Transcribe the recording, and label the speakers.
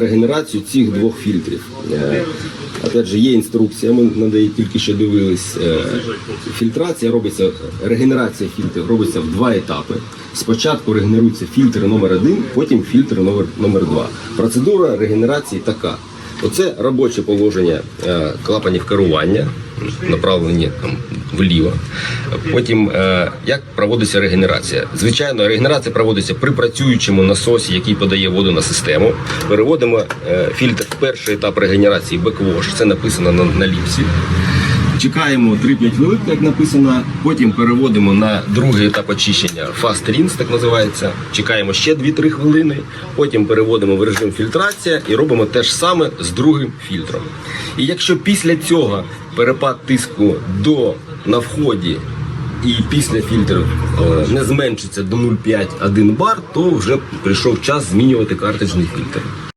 Speaker 1: Регенерацію цих двох фільтрів. Е, Опять же, є інструкція, ми на неї тільки що дивились. Е, Фільтрація робиться, регенерація фільтрів робиться в два етапи. Спочатку регенерується фільтр номер один, потім фільтр номер, номер два. Процедура регенерації така. Оце робоче положення е, клапанів керування, направлені там вліво. Потім е, як проводиться регенерація? Звичайно, регенерація проводиться при працюючому насосі, який подає воду на систему. Переводимо е, фільтр в перший етап регенерації беквош. Це написано на, на ліпсі. Чекаємо 3-5 хвилин, як написано. Потім переводимо на другий етап очищення Fast Rinse, так називається. Чекаємо ще 2-3 хвилини. Потім переводимо в режим фільтрація і робимо те ж саме з другим фільтром. І якщо після цього перепад тиску до на вході і після фільтру е, не зменшиться до 0,5-1 бар, то вже прийшов час змінювати картриджний фільтр.